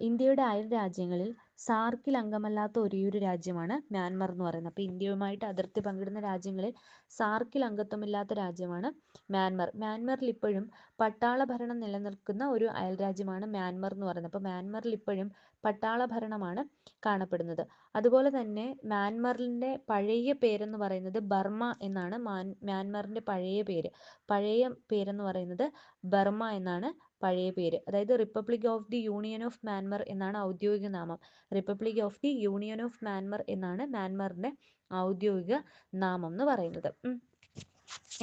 ഇന്ത്യയുടെ അയൽ രാജ്യങ്ങളിൽ സാർക്കിൽ അംഗമല്ലാത്ത ഒരേയൊരു രാജ്യമാണ് മ്യാൻമർ എന്ന് പറയുന്നത്. അപ്പോൾ ഇന്ത്യയുമായിട്ട് അതിർത്തി പങ്കിടുന്ന രാജ്യങ്ങളിൽ സാർക്കിൽ അംഗത്വമില്ലാത്ത രാജ്യമാണ് മ്യാൻമർ. മ്യാൻമറിൽ ഇപ്പോഴും പട്ടാള ഭരണം നിലനിൽക്കുന്ന ഒരു അയൽ രാജ്യമാണ് മ്യാൻമർ എന്ന് പറയുന്നത്. അപ്പോൾ മ്യാൻമറിൽ ഇപ്പോഴും പട്ടാള ഭരണമാണ് കാണപ്പെടുന്നത്. അതുപോലെ തന്നെ മ്യാൻമറിന്റെ പഴയ പേരെന്ന് പറയുന്നത് ബർമ എന്നാണ് മ്യാൻമറിന്റെ പഴയ പേര്. പഴയ പേരെന്ന് പറയുന്നത് ബർമ എന്നാണ് പഴയ പേര്. അതായത് republic of the union of Myanmar എന്നാണ് ഔദ്യോഗിക നാമം. Republic of the union of Myanmar എന്നാണ് മ്യാൻമറിന്റെ ഔദ്യോഗിക നാമം എന്ന് പറയുന്നത്.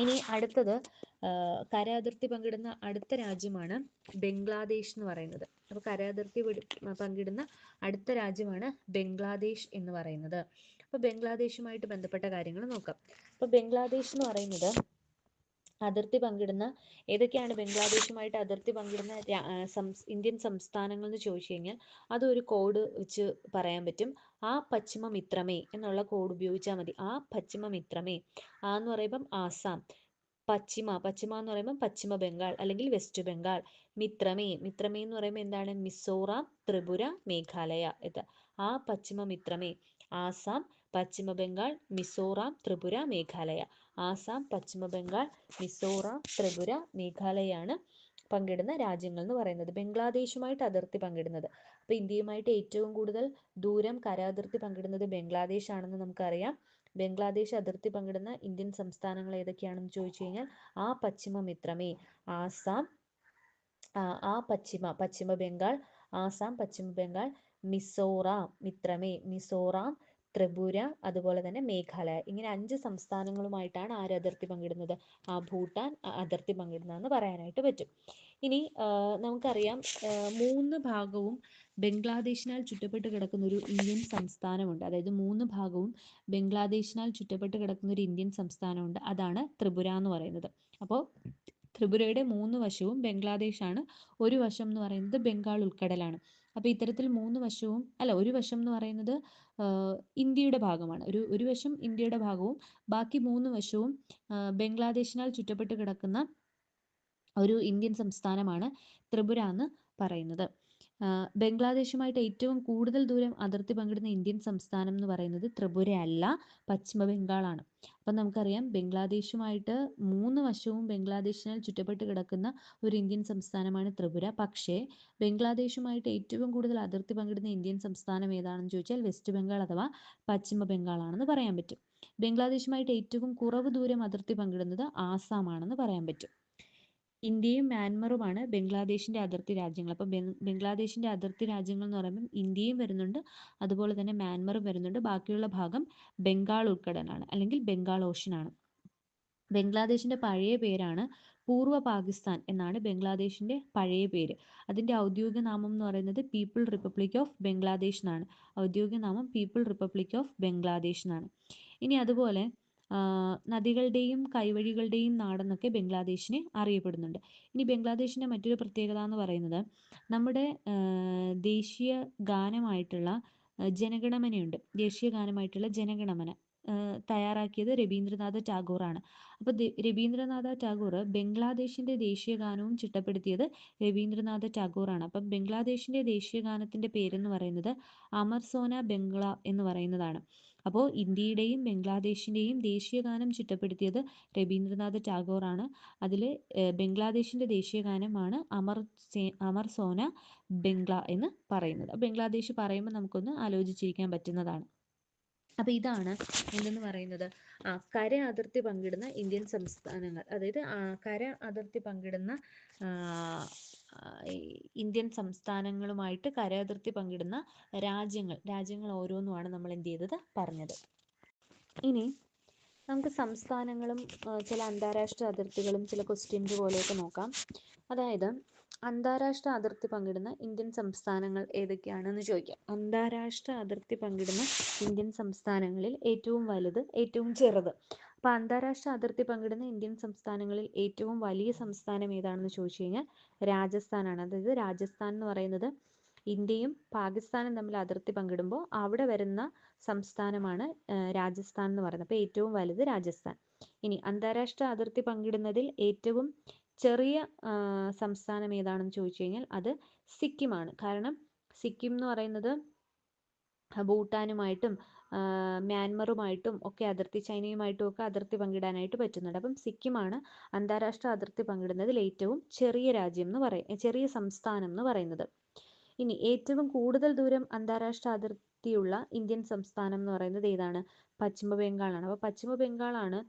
ഇനി അടുത്തത് കര അതിർത്തി പങ്കിടുന്ന അടുത്ത രാജ്യമാണ് ബംഗ്ലാദേശ് എന്ന് പറയുന്നത്. അപ്പോൾ കര അതിർത്തി പങ്കിടുന്ന അടുത്ത രാജ്യമാണ് ബംഗ്ലാദേശ് എന്ന് പറയുന്നത്. അപ്പോൾ ബംഗ്ലാദേശുമായിട്ട് ബന്ധപ്പെട്ട കാര്യങ്ങൾ നോക്കാം. അപ്പോൾ ബംഗ്ലാദേശ് എന്ന് പറയുന്നത് അതിർത്തി പങ്കിടുന്ന ഏതൊക്കെയാണ് ബംഗ്ലാദേശുമായിട്ട് അതിർത്തി പങ്കിടുന്ന ഇന്ത്യൻ സംസ്ഥാനങ്ങൾ എന്ന് ചോദിച്ചു കഴിഞ്ഞാൽ അത് ഒരു കോഡ് വെച്ച് പറയാൻ പറ്റും. ആ പശ്ചിമ മിത്രമേ എന്നുള്ള കോഡ് ഉപയോഗിച്ചാൽ മതി. ആ പശ്ചിമ മിത്രമേ ആ എന്ന് പറയുമ്പം ആസാം പശ്ചിമ പശ്ചിമ എന്ന് പറയുമ്പോൾ പശ്ചിമ ബംഗാൾ അല്ലെങ്കിൽ വെസ്റ്റ് ബംഗാൾ മിത്രമേ മിത്രമേ എന്ന് പറയുമ്പോൾ എന്താണ്? മിസോറാം ത്രിപുര മേഘാലയ ഇത്. ആ പശ്ചിമ മിത്രമേ ആസാം പശ്ചിമ ബംഗാൾ മിസോറാം ത്രിപുര മേഘാലയ. ആസാം പശ്ചിമ ബംഗാൾ മിസോറാം ത്രിപുര മേഘാലയയാണ് പങ്കിടുന്ന രാജ്യങ്ങൾ എന്ന് പറയുന്നത്. ബംഗ്ലാദേശുമായിട്ട് അതിർത്തി പങ്കിടുന്നത്. അപ്പോൾ ഇന്ത്യയുമായിട്ട് ഏറ്റവും കൂടുതൽ ദൂരം കര അതിർത്തി പങ്കിടുന്നത് ബംഗ്ലാദേശ് ആണെന്ന് നമുക്കറിയാം. ബംഗ്ലാദേശ് അതിർത്തി പങ്കിടുന്ന ഇന്ത്യൻ സംസ്ഥാനങ്ങൾ ഏതൊക്കെയാണെന്ന് ചോദിച്ചു കഴിഞ്ഞാൽ ആ പശ്ചിമ മിത്രമേ ആസാം ആ പശ്ചിമ പശ്ചിമ ബംഗാൾ ആസാം പശ്ചിമ ബംഗാൾ മിസോറാം മിത്രമേ മിസോറാം ത്രിപുര അതുപോലെ തന്നെ മേഘാലയ. ഇങ്ങനെ അഞ്ച് സംസ്ഥാനങ്ങളുമായിട്ടാണ് ആര് അതിർത്തി പങ്കിടുന്നത്? ആ ഭൂട്ടാൻ അതിർത്തി പങ്കിടുന്നതെന്ന് പറയാനായിട്ട് പറ്റും. ഇനി നമുക്കറിയാം മൂന്ന് ഭാഗവും ബംഗ്ലാദേശിനാൽ ചുറ്റപ്പെട്ട് കിടക്കുന്ന ഒരു ഇന്ത്യൻ സംസ്ഥാനമുണ്ട്. അതായത് മൂന്ന് ഭാഗവും ബംഗ്ലാദേശിനാൽ ചുറ്റപ്പെട്ട് കിടക്കുന്ന ഒരു ഇന്ത്യൻ സംസ്ഥാനമുണ്ട്. അതാണ് ത്രിപുര എന്ന് പറയുന്നത്. അപ്പോൾ ത്രിപുരയുടെ മൂന്ന് വശവും ബംഗ്ലാദേശാണ്. ഒരു വശം എന്ന് പറയുന്നത് ബംഗാൾ ഉൾക്കടലാണ്. അപ്പോൾ ഇത്തരത്തിൽ മൂന്ന് വശവും അല്ല ഒരു വശം എന്ന് പറയുന്നത് ഇന്ത്യയുടെ ഭാഗമാണ്. ഒരു ഒരു വശം ഇന്ത്യയുടെ ഭാഗവും ബാക്കി മൂന്ന് വശവും ബംഗ്ലാദേശിനാൽ ചുറ്റപ്പെട്ട് കിടക്കുന്ന ഒരു ഇന്ത്യൻ സംസ്ഥാനമാണ് ത്രിപുര എന്ന് പറയുന്നത്. ബംഗ്ലാദേശുമായിട്ട് ഏറ്റവും കൂടുതൽ ദൂരം അതിർത്തി പങ്കിടുന്ന ഇന്ത്യൻ സംസ്ഥാനം എന്ന് പറയുന്നത് ത്രിപുര അല്ല പശ്ചിമ ബംഗാളാണ് അപ്പം നമുക്കറിയാം ബംഗ്ലാദേശുമായിട്ട് മൂന്ന് വശവും ബംഗ്ലാദേശിനാൽ ചുറ്റപ്പെട്ട് കിടക്കുന്ന ഒരു ഇന്ത്യൻ സംസ്ഥാനമാണ് ത്രിപുര. പക്ഷേ ബംഗ്ലാദേശുമായിട്ട് ഏറ്റവും കൂടുതൽ അതിർത്തി പങ്കിടുന്ന ഇന്ത്യൻ സംസ്ഥാനം ഏതാണെന്ന് ചോദിച്ചാൽ വെസ്റ്റ് ബംഗാൾ അഥവാ പശ്ചിമ ബംഗാളാണെന്ന് പറയാൻ പറ്റും. ബംഗ്ലാദേശുമായിട്ട് ഏറ്റവും കുറവ് ദൂരം അതിർത്തി പങ്കിടുന്നത് ആസാമാണെന്ന് പറയാൻ പറ്റും. ഇന്ത്യയും മ്യാൻമറുമാണ് ബംഗ്ലാദേശിന്റെ അതിർത്തി രാജ്യങ്ങൾ. അപ്പോൾ ബംഗ്ലാദേശിന്റെ അതിർത്തി രാജ്യങ്ങൾ എന്ന് പറയുമ്പോൾ ഇന്ത്യയും വരുന്നുണ്ട് അതുപോലെ തന്നെ മ്യാൻമറും വരുന്നുണ്ട്. ബാക്കിയുള്ള ഭാഗം ബംഗാൾ ഉൾക്കടലാണ് അല്ലെങ്കിൽ ബംഗാൾ ഓഷ്യനാണ് ബംഗ്ലാദേശിന്റെ പഴയ പേരാണ് പൂർവ പാകിസ്ഥാൻ എന്നാണ് ബംഗ്ലാദേശിന്റെ പഴയ പേര്. അതിന്റെ ഔദ്യോഗിക നാമം എന്ന് പറയുന്നത് പീപ്പിൾ റിപ്പബ്ലിക് ഓഫ് ബംഗ്ലാദേശ് എന്നാണ്. ഔദ്യോഗിക നാമം പീപ്പിൾ റിപ്പബ്ലിക് ഓഫ് ബംഗ്ലാദേശ് എന്നാണ്. ഇനി അതുപോലെ നദികളുടെയും കൈവഴികളുടെയും നാടെന്നൊക്കെ ബംഗ്ലാദേശിനെ അറിയപ്പെടുന്നുണ്ട്. ഇനി ബംഗ്ലാദേശിന്റെ മറ്റൊരു പ്രത്യേകത എന്ന് പറയുന്നത് നമ്മുടെ ദേശീയ ഗാനമായിട്ടുള്ള ജനഗണമനയുണ്ട്. ദേശീയ ഗാനമായിട്ടുള്ള ജനഗണമന തയ്യാറാക്കിയത് രവീന്ദ്രനാഥ ടാഗോർ ആണ് അപ്പോൾ രവീന്ദ്രനാഥ ടാഗോർ ബംഗ്ലാദേശിന്റെ ദേശീയ ഗാനവും ചിട്ടപ്പെടുത്തിയത് രവീന്ദ്രനാഥ ടാഗോർ ആണ് അപ്പം ബംഗ്ലാദേശിന്റെ ദേശീയ ഗാനത്തിന്റെ പേരെന്ന് പറയുന്നത് അമർ സോന ബംഗ്ല എന്ന് പറയുന്നതാണ്. അപ്പോൾ ഇന്ത്യയുടെയും ബംഗ്ലാദേശിന്റെയും ദേശീയഗാനം ചിട്ടപ്പെടുത്തിയത് രവീന്ദ്രനാഥ ടാഗോറാണ്. അതിൽ ബംഗ്ലാദേശിന്റെ ദേശീയ ഗാനമാണ് അമർ അമർ സോന ബംഗ്ല എന്ന് പറയുന്നത്. ബംഗ്ലാദേശ് പറയുമ്പോൾ നമുക്കൊന്ന് ആലോചിച്ചിരിക്കാൻ പറ്റുന്നതാണ്. അപ്പോൾ ഇതാണ് എന്തെന്ന് പറയുന്നത്? ആ കര അതിർത്തി പങ്കിടുന്ന ഇന്ത്യൻ സംസ്ഥാനങ്ങൾ. അതായത് കര അതിർത്തി പങ്കിടുന്ന ഇന്ത്യൻ സംസ്ഥാനങ്ങളുമായിട്ട് കര അതിർത്തി പങ്കിടുന്ന രാജ്യങ്ങൾ. രാജ്യങ്ങൾ ഓരോന്നുമാണ് നമ്മൾ എന്ത് ചെയ്തത്? പറഞ്ഞത്. ഇനി നമുക്ക് സംസ്ഥാനങ്ങളും ചില അന്താരാഷ്ട്ര അതിർത്തികളും ചില ക്വസ്റ്റ്യൻസ് പോലെയൊക്കെ നോക്കാം. അതായത് അന്താരാഷ്ട്ര അതിർത്തി പങ്കിടുന്ന ഇന്ത്യൻ സംസ്ഥാനങ്ങൾ ഏതൊക്കെയാണെന്ന് ചോദിക്കാം. അന്താരാഷ്ട്ര അതിർത്തി പങ്കിടുന്ന ഇന്ത്യൻ സംസ്ഥാനങ്ങളിൽ ഏറ്റവും വലുത് ഏറ്റവും ചെറുത്. അപ്പോൾ അന്താരാഷ്ട്ര അതിർത്തി പങ്കിടുന്ന ഇന്ത്യൻ സംസ്ഥാനങ്ങളിൽ ഏറ്റവും വലിയ സംസ്ഥാനം ഏതാണെന്ന് ചോദിച്ചു കഴിഞ്ഞാൽ രാജസ്ഥാനാണ്. അതായത് രാജസ്ഥാൻ എന്ന് പറയുന്നത് ഇന്ത്യയും പാകിസ്ഥാനും തമ്മിൽ അതിർത്തി പങ്കിടുമ്പോൾ അവിടെ വരുന്ന സംസ്ഥാനമാണ് രാജസ്ഥാൻ എന്ന് പറയുന്നത്. അപ്പോൾ ഏറ്റവും വലുത് രാജസ്ഥാൻ. ഇനി അന്താരാഷ്ട്ര അതിർത്തി പങ്കിടുന്നതിൽ ഏറ്റവും ചെറിയ സംസ്ഥാനം ഏതാണെന്ന് ചോദിച്ചു കഴിഞ്ഞാൽ അത് സിക്കിമാണ്. കാരണം സിക്കിം എന്ന് പറയുന്നത് ഭൂട്ടാനുമായിട്ടും മ്യാൻമറുമായിട്ടും ഒക്കെ അതിർത്തി ചൈനയുമായിട്ടും ഒക്കെ അതിർത്തി പങ്കിടാനായിട്ട് പറ്റുന്നുണ്ട്. അപ്പം സിക്കിമാണ് അന്താരാഷ്ട്ര അതിർത്തി പങ്കിടുന്നതിൽ ഏറ്റവും ചെറിയ രാജ്യം എന്ന് പറയും ചെറിയ സംസ്ഥാനം എന്ന് പറയുന്നത്. ഇനി ഏറ്റവും കൂടുതൽ ദൂരം അന്താരാഷ്ട്ര അതിർത്തിയുള്ള ഇന്ത്യൻ സംസ്ഥാനം എന്ന് പറയുന്നത് ഏതാണ്? പശ്ചിമ ബംഗാളാണ് അപ്പോൾ പശ്ചിമ ബംഗാളാണ്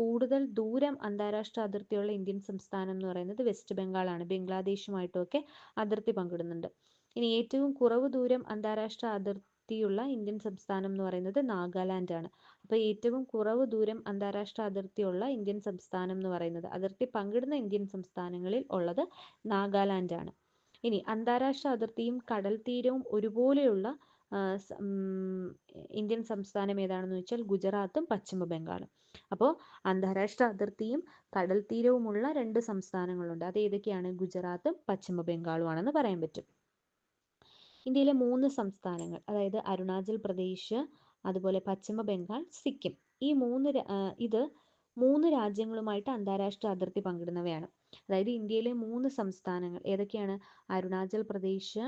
കൂടുതൽ ദൂരം അന്താരാഷ്ട്ര അതിർത്തിയുള്ള ഇന്ത്യൻ സംസ്ഥാനം എന്ന് പറയുന്നത് വെസ്റ്റ് ബംഗാളാണ്. ബംഗ്ലാദേശുമായിട്ടും ഒക്കെ അതിർത്തി പങ്കിടുന്നുണ്ട്. ഇനി ഏറ്റവും കുറവ് ദൂരം അന്താരാഷ്ട്ര അതിർത്തിയുള്ള ഇന്ത്യൻ സംസ്ഥാനം എന്ന് പറയുന്നത് നാഗാലാൻഡ് ആണ്. അപ്പോൾ ഏറ്റവും കുറവ് ദൂരം അന്താരാഷ്ട്ര അതിർത്തിയുള്ള ഇന്ത്യൻ സംസ്ഥാനം എന്ന് പറയുന്നത് അതിർത്തി പങ്കിടുന്ന ഇന്ത്യൻ സംസ്ഥാനങ്ങളിൽ ഉള്ളത് നാഗാലാൻഡ് ആണ്. ഇനി അന്താരാഷ്ട്ര അതിർത്തിയും കടൽ തീരവും ഒരുപോലെയുള്ള ഇന്ത്യൻ സംസ്ഥാനം ഏതാണെന്ന് വെച്ചാൽ ഗുജറാത്തും പശ്ചിമ ബംഗാളും. അപ്പോൾ അന്താരാഷ്ട്ര അതിർത്തിയും കടൽ തീരവുമുള്ള രണ്ട് സംസ്ഥാനങ്ങളുണ്ട്. അത് ഏതൊക്കെയാണ്? ഗുജറാത്തും പശ്ചിമ ബംഗാളും ആണെന്ന് പറയാൻ പറ്റും. ഇന്ത്യയിലെ മൂന്ന് സംസ്ഥാനങ്ങൾ അതായത് അരുണാചൽ പ്രദേശ് അതുപോലെ പശ്ചിമ ബംഗാൾ സിക്കിം. ഈ മൂന്ന് ഇത് മൂന്ന് രാജ്യങ്ങളുമായിട്ട് അന്താരാഷ്ട്ര അതിർത്തി പങ്കിടുന്നവയാണ്. അതായത് ഇന്ത്യയിലെ മൂന്ന് സംസ്ഥാനങ്ങൾ ഏതൊക്കെയാണ്? അരുണാചൽ പ്രദേശ്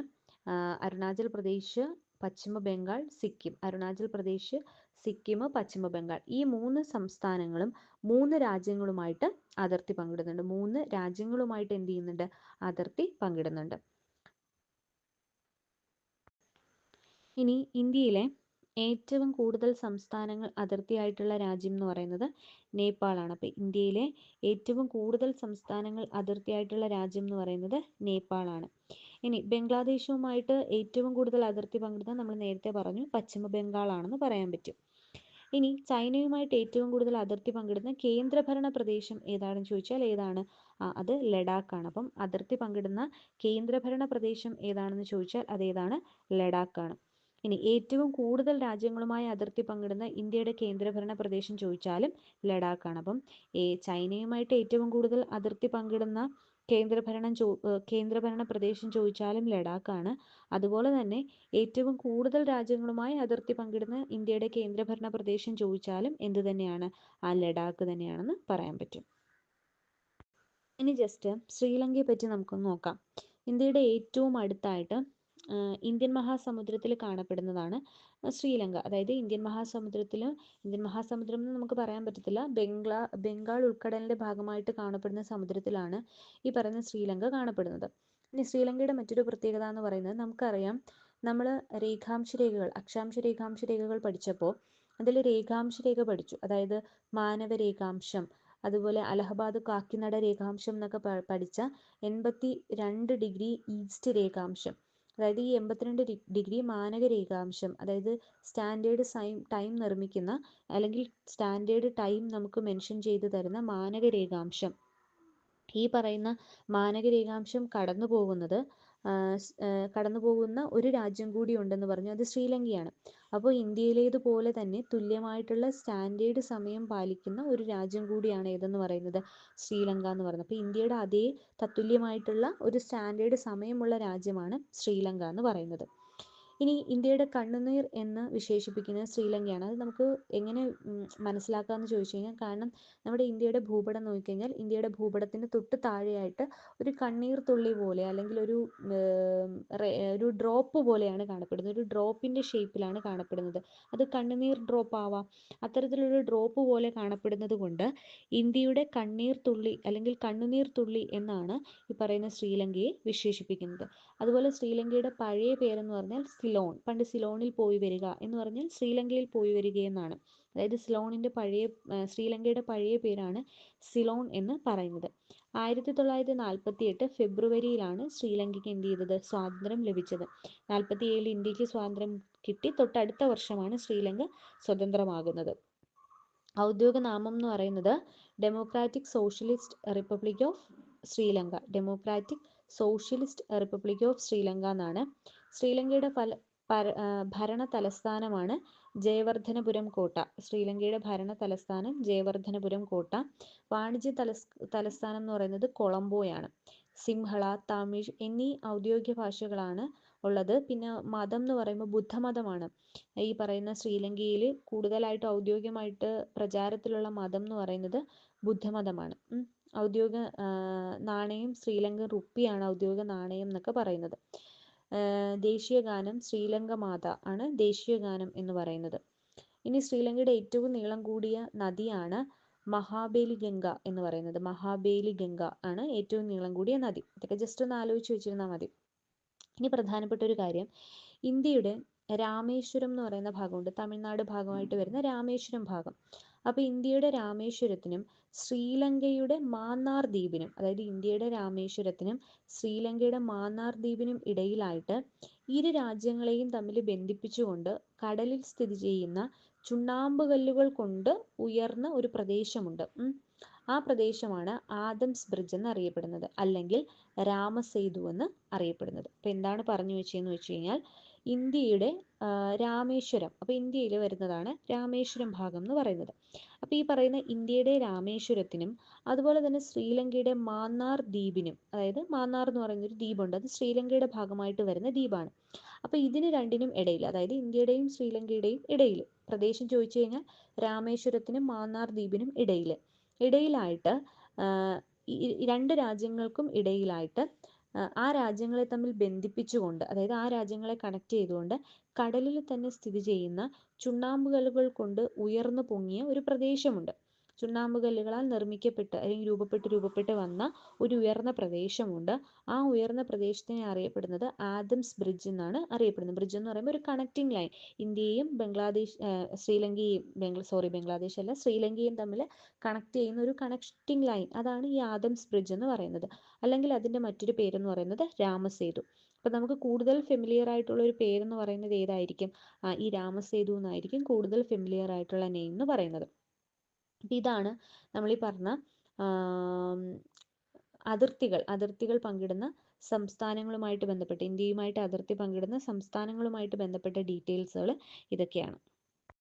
അരുണാചൽ പ്രദേശ് പശ്ചിമ ബംഗാൾ സിക്കിം അരുണാചൽ പ്രദേശ് സിക്കിം പശ്ചിമ ബംഗാൾ. ഈ മൂന്ന് സംസ്ഥാനങ്ങളും മൂന്ന് രാജ്യങ്ങളുമായിട്ട് അതിർത്തി പങ്കിടുന്നുണ്ട്. മൂന്ന് രാജ്യങ്ങളുമായിട്ട് എന്ത് ചെയ്യുന്നുണ്ട്? അതിർത്തി പങ്കിടുന്നുണ്ട്. ഇനി ഇന്ത്യയിലെ ഏറ്റവും കൂടുതൽ സംസ്ഥാനങ്ങൾ അതിർത്തിയായിട്ടുള്ള രാജ്യം എന്ന് പറയുന്നത് നേപ്പാളാണ്. അപ്പോൾ ഇന്ത്യയിലെ ഏറ്റവും കൂടുതൽ സംസ്ഥാനങ്ങൾ അതിർത്തിയായിട്ടുള്ള രാജ്യം എന്ന് പറയുന്നത് നേപ്പാളാണ്. ഇനി ബംഗ്ലാദേശുമായിട്ട് ഏറ്റവും കൂടുതൽ അതിർത്തി പങ്കിടുന്നത് നമ്മൾ നേരത്തെ പറഞ്ഞു പശ്ചിമ ബംഗാളാണെന്ന് പറയാൻ പറ്റും. ഇനി ചൈനയുമായിട്ട് ഏറ്റവും കൂടുതൽ അതിർത്തി പങ്കിടുന്ന കേന്ദ്രഭരണ പ്രദേശം ഏതാണെന്ന് ചോദിച്ചാൽ ഏതാണ്? അത് ലഡാക്കാണ്. അപ്പം അതിർത്തി പങ്കിടുന്ന കേന്ദ്രഭരണ പ്രദേശം ഏതാണെന്ന് ചോദിച്ചാൽ അതേതാണ് ലഡാക്കാണ്. ഇനി ഏറ്റവും കൂടുതൽ രാജ്യങ്ങളുമായി അതിർത്തി പങ്കിടുന്ന ഇന്ത്യയുടെ കേന്ദ്രഭരണ പ്രദേശം ചോദിച്ചാലും ലഡാക്കാണ്. അപ്പം ചൈനയുമായിട്ട് ഏറ്റവും കൂടുതൽ അതിർത്തി പങ്കിടുന്ന കേന്ദ്രഭരണം ചോ കേന്ദ്രഭരണ പ്രദേശം ചോദിച്ചാലും ലഡാക്കാണ്. അതുപോലെ തന്നെ ഏറ്റവും കൂടുതൽ രാജ്യങ്ങളുമായി അതിർത്തി പങ്കിടുന്ന ഇന്ത്യയുടെ കേന്ദ്രഭരണ പ്രദേശം ചോദിച്ചാലും എന്ത് തന്നെയാണ്? ആ ലഡാക്ക് തന്നെയാണെന്ന് പറയാൻ പറ്റും. ഇനി ജസ്റ്റ് ശ്രീലങ്കയെ പറ്റി നമുക്കൊന്ന് നോക്കാം. ഇന്ത്യയുടെ ഏറ്റവും അടുത്തായിട്ട് ഇന്ത്യൻ മഹാസമുദ്രത്തിൽ കാണപ്പെടുന്നതാണ് ശ്രീലങ്ക. അതായത് ഇന്ത്യൻ മഹാസമുദ്രത്തിൽ ഇന്ത്യൻ മഹാസമുദ്രം എന്ന് നമുക്ക് പറയാൻ പറ്റത്തില്ല ബംഗ്ലാ ബംഗാൾ ഉൾക്കടലിന്റെ ഭാഗമായിട്ട് കാണപ്പെടുന്ന സമുദ്രത്തിലാണ് ഈ പറയുന്ന ശ്രീലങ്ക കാണപ്പെടുന്നത്. ഇനി ശ്രീലങ്കയുടെ മറ്റൊരു പ്രത്യേകത എന്ന് പറയുന്നത് നമുക്കറിയാം നമ്മൾ രേഖാംശ രേഖകൾ അക്ഷാംശ രേഖാംശ രേഖകൾ പഠിച്ചപ്പോൾ അതിൽ രേഖാംശ രേഖ പഠിച്ചു. അതായത് മാനവ രേഖാംശം അതുപോലെ അലഹബാദ് കാക്കിനട രേഖാംശം എന്നൊക്കെ പഠിച്ച എൺപത്തി രണ്ട് ഡിഗ്രി ഈസ്റ്റ് രേഖാംശം. അതായത് ഈ എൺപത്തിരണ്ട് ഡിഗ്രി മാനക രേഖാംശം അതായത് സ്റ്റാൻഡേർഡ് സൈം ടൈം നിർമ്മിക്കുന്ന അല്ലെങ്കിൽ സ്റ്റാൻഡേർഡ് ടൈം നമുക്ക് മെൻഷൻ ചെയ്ത് തരുന്ന മാനക രേഖാംശം. ഈ പറയുന്ന മാനക രേഖാംശം കടന്നു പോകുന്നത് ആ, സ്- ആ, കടന്നു പോകുന്ന ഒരു രാജ്യം കൂടി ഉണ്ടെന്ന് പറഞ്ഞു. അത് ശ്രീലങ്കയാണ്. അപ്പോൾ ഇന്ത്യയിലേതുപോലെ തന്നെ തുല്യമായിട്ടുള്ള സ്റ്റാൻഡേർഡ് സമയം പാലിക്കുന്ന ഒരു രാജ്യം കൂടിയാണ് ഏതെന്ന് പറയുന്നത് ശ്രീലങ്ക എന്ന് പറയുന്നത്. അപ്പോൾ ഇന്ത്യയുടെ അതേ തത്തുല്യമായിട്ടുള്ള ഒരു സ്റ്റാൻഡേർഡ് സമയമുള്ള രാജ്യമാണ് ശ്രീലങ്ക എന്ന് പറയുന്നത്. ഇനി ഇന്ത്യയുടെ കണ്ണുനീർ എന്ന് വിശേഷിപ്പിക്കുന്നത് ശ്രീലങ്കയാണ്. അത് നമുക്ക് എങ്ങനെ മനസ്സിലാക്കാമെന്ന് ചോദിച്ചു കഴിഞ്ഞാൽ കാരണം നമ്മുടെ ഇന്ത്യയുടെ ഭൂപടം നോക്കിക്കഴിഞ്ഞാൽ ഇന്ത്യയുടെ ഭൂപടത്തിന് തൊട്ട് താഴെയായിട്ട് ഒരു കണ്ണീർ തുള്ളി പോലെ അല്ലെങ്കിൽ ഒരു ഒരു ഡ്രോപ്പ് പോലെയാണ് കാണപ്പെടുന്നത്. ഒരു ഡ്രോപ്പിന്റെ ഷേപ്പിലാണ് കാണപ്പെടുന്നത്. അത് കണ്ണുനീർ ഡ്രോപ്പ് ആവാം. അത്തരത്തിലൊരു ഡ്രോപ്പ് പോലെ കാണപ്പെടുന്നത് കൊണ്ട് ഇന്ത്യയുടെ കണ്ണീർ തുള്ളി അല്ലെങ്കിൽ കണ്ണുനീർ തുള്ളി എന്നാണ് ഈ പറയുന്ന ശ്രീലങ്കയെ വിശേഷിപ്പിക്കുന്നത്. അതുപോലെ ശ്രീലങ്കയുടെ പഴയ പേരെന്ന് പറഞ്ഞാൽ സിലോൺ. പണ്ട് സിലോണിൽ പോയി വരിക എന്ന് പറഞ്ഞാൽ ശ്രീലങ്കയിൽ പോയി വരിക എന്നാണ്. അതായത് സിലോണിന്റെ പഴയ ശ്രീലങ്കയുടെ പഴയ പേരാണ് സിലോൺ എന്ന് പറയുന്നത്. ആയിരത്തി തൊള്ളായിരത്തി നാൽപ്പത്തി എട്ട് ഫെബ്രുവരിയിലാണ് ശ്രീലങ്കയ്ക്ക് എന്ത് ചെയ്തത്? സ്വാതന്ത്ര്യം ലഭിച്ചത്. നാൽപ്പത്തി ഏഴിൽ ഇന്ത്യയ്ക്ക് സ്വാതന്ത്ര്യം കിട്ടി. തൊട്ടടുത്ത വർഷമാണ് ശ്രീലങ്ക സ്വതന്ത്രമാകുന്നത്. ഔദ്യോഗിക നാമം എന്ന് പറയുന്നത് democratic socialist republic of Sri Lanka democratic socialist republic of Sri Lanka എന്നാണ്. ശ്രീലങ്കയുടെ ഫല ഭരണ തലസ്ഥാനമാണ് ജയവർദ്ധനപുരം കോട്ട. ശ്രീലങ്കയുടെ ഭരണ തലസ്ഥാനം ജയവർദ്ധനപുരം കോട്ട. വാണിജ്യ തലസ് തലസ്ഥാനം എന്ന് പറയുന്നത് കൊളംബോയാണ്. സിംഹള തമിഴ് എന്നീ ഔദ്യോഗിക ഭാഷകളാണ് ഉള്ളത്. പിന്നെ മതം എന്ന് പറയുമ്പോൾ ബുദ്ധമതമാണ്. ഈ പറയുന്ന ശ്രീലങ്കയിൽ കൂടുതലായിട്ട് ഔദ്യോഗികമായിട്ട് പ്രചാരത്തിലുള്ള മതം എന്ന് പറയുന്നത് ബുദ്ധമതമാണ്. ഔദ്യോഗിക നാണയം ശ്രീലങ്കൻ റുപ്പിയാണ് ഔദ്യോഗിക നാണയം എന്നൊക്കെ പറയുന്നത്. ദേശീയ ഗാനം ശ്രീലങ്ക മാത ആണ് ദേശീയ ഗാനം എന്ന് പറയുന്നത്. ഇനി ശ്രീലങ്കയുടെ ഏറ്റവും നീളം കൂടിയ നദിയാണ് മഹാബേലി ഗംഗ എന്ന് പറയുന്നത്. മഹാബേലി ഗംഗ ആണ് ഏറ്റവും നീളം കൂടിയ നദി. ഇതൊക്കെ ജസ്റ്റ് ഒന്ന് ആലോചിച്ച് വെച്ചിരുന്നാൽ മതി. ഇനി പ്രധാനപ്പെട്ട ഒരു കാര്യം. ഇന്ത്യയുടെ രാമേശ്വരം എന്ന് പറയുന്ന ഭാഗമുണ്ട്. തമിഴ്നാട് ഭാഗമായിട്ട് വരുന്ന രാമേശ്വരം ഭാഗം. അപ്പോൾ ഇന്ത്യയുടെ രാമേശ്വരത്തിനും ശ്രീലങ്കയുടെ മാന്നാർ ദ്വീപിനും അതായത് ഇന്ത്യയുടെ രാമേശ്വരത്തിനും ശ്രീലങ്കയുടെ മാന്നാർ ദ്വീപിനും ഇടയിലായിട്ട് ഇരു രാജ്യങ്ങളെയും തമ്മിൽ ബന്ധിപ്പിച്ചുകൊണ്ട് കടലിൽ സ്ഥിതി ചെയ്യുന്ന ചുണ്ണാമ്പ് കല്ലുകൾ കൊണ്ട് ഉയർന്ന ഒരു പ്രദേശമുണ്ട്. ആ പ്രദേശമാണ് ആദംസ് ബ്രിഡ്ജ് എന്ന് അറിയപ്പെടുന്നത് അല്ലെങ്കിൽ രാമസേതു എന്ന് അറിയപ്പെടുന്നത് അപ്പോൾ എന്താണ് പറഞ്ഞു വെച്ചതെന്ന് വെച്ച് കഴിഞ്ഞാൽ ഇന്ത്യയുടെ രാമേശ്വരം. അപ്പോൾ ഇന്ത്യയിൽ വരുന്നതാണ് രാമേശ്വരം ഭാഗം എന്ന് പറയുന്നത്. അപ്പോൾ ഈ പറയുന്ന ഇന്ത്യയുടെ രാമേശ്വരത്തിനും അതുപോലെ തന്നെ ശ്രീലങ്കയുടെ മാന്നാർ ദ്വീപിനും അതായത് മാന്നാർ എന്ന് പറയുന്ന ഒരു ദ്വീപുണ്ട്. അത് ശ്രീലങ്കയുടെ ഭാഗമായിട്ട് വരുന്ന ദ്വീപാണ്. അപ്പോൾ ഇതിന് രണ്ടിനും ഇടയിൽ അതായത് ഇന്ത്യയുടെയും ശ്രീലങ്കയുടെയും ഇടയിൽ പ്രദേശം ചോദിച്ചു കഴിഞ്ഞാൽ രാമേശ്വരത്തിനും മാന്നാർ ദ്വീപിനും ഇടയിൽ. ഇടയിലായിട്ട് രണ്ട് രാജ്യങ്ങൾക്കും ഇടയിലായിട്ട് ആ, രാജ്യങ്ങളെ തമ്മിൽ ബന്ധിപ്പിച്ചുകൊണ്ട് അതായത് ആ രാജ്യങ്ങളെ കണക്ട് ചെയ്തുകൊണ്ട് കടലിൽ തന്നെ സ്ഥിതി ചെയ്യുന്ന ചുണ്ണാമ്പുകല്ലുകൾ കൊണ്ട് ഉയർന്നു പൊങ്ങിയ ഒരു പ്രദേശമുണ്ട്. ചുണ്ണാമ്പ് കല്ലുകളാൽ നിർമ്മിക്കപ്പെട്ട് അല്ലെങ്കിൽ രൂപപ്പെട്ട് രൂപപ്പെട്ട് വന്ന ഒരു ഉയർന്ന പ്രദേശമുണ്ട്. ആ ഉയർന്ന പ്രദേശത്തിനെ അറിയപ്പെടുന്നത് ആദംസ് ബ്രിഡ്ജ് എന്നാണ് അറിയപ്പെടുന്നത്. ബ്രിഡ്ജ് എന്ന് പറയുമ്പോൾ ഒരു കണക്റ്റിംഗ് ലൈൻ. ഇന്ത്യയും ബംഗ്ലാദേശ് ശ്രീലങ്കയും ബംഗ്ല സോറി ബംഗ്ലാദേശ് അല്ല ശ്രീലങ്കയും തമ്മിൽ കണക്ട് ചെയ്യുന്ന ഒരു കണക്റ്റിംഗ് ലൈൻ. അതാണ് ഈ ആദംസ് ബ്രിഡ്ജ് എന്ന് പറയുന്നത്. അല്ലെങ്കിൽ അതിന്റെ മറ്റൊരു പേരെന്ന് പറയുന്നത് രാമസേതു. അപ്പോൾ നമുക്ക് കൂടുതൽ ഫെമിലിയർ ആയിട്ടുള്ള ഒരു പേരെന്ന് പറയുന്നത് ഏതായിരിക്കും? ഈ രാമസേതു എന്നായിരിക്കും കൂടുതൽ ഫെമിലിയർ ആയിട്ടുള്ള നെയിം എന്ന് പറയുന്നത്. ഇതാണ് നമ്മൾ ഈ പറഞ്ഞ അതിർത്തികൾ. അതിർത്തികൾ പങ്കിടുന്ന സംസ്ഥാനങ്ങളുമായിട്ട് ബന്ധപ്പെട്ട് ഇന്ത്യയുമായിട്ട് അതിർത്തി പങ്കിടുന്ന സംസ്ഥാനങ്ങളുമായിട്ട് ബന്ധപ്പെട്ട ഡീറ്റെയിൽസുകൾ ഇതൊക്കെയാണ്.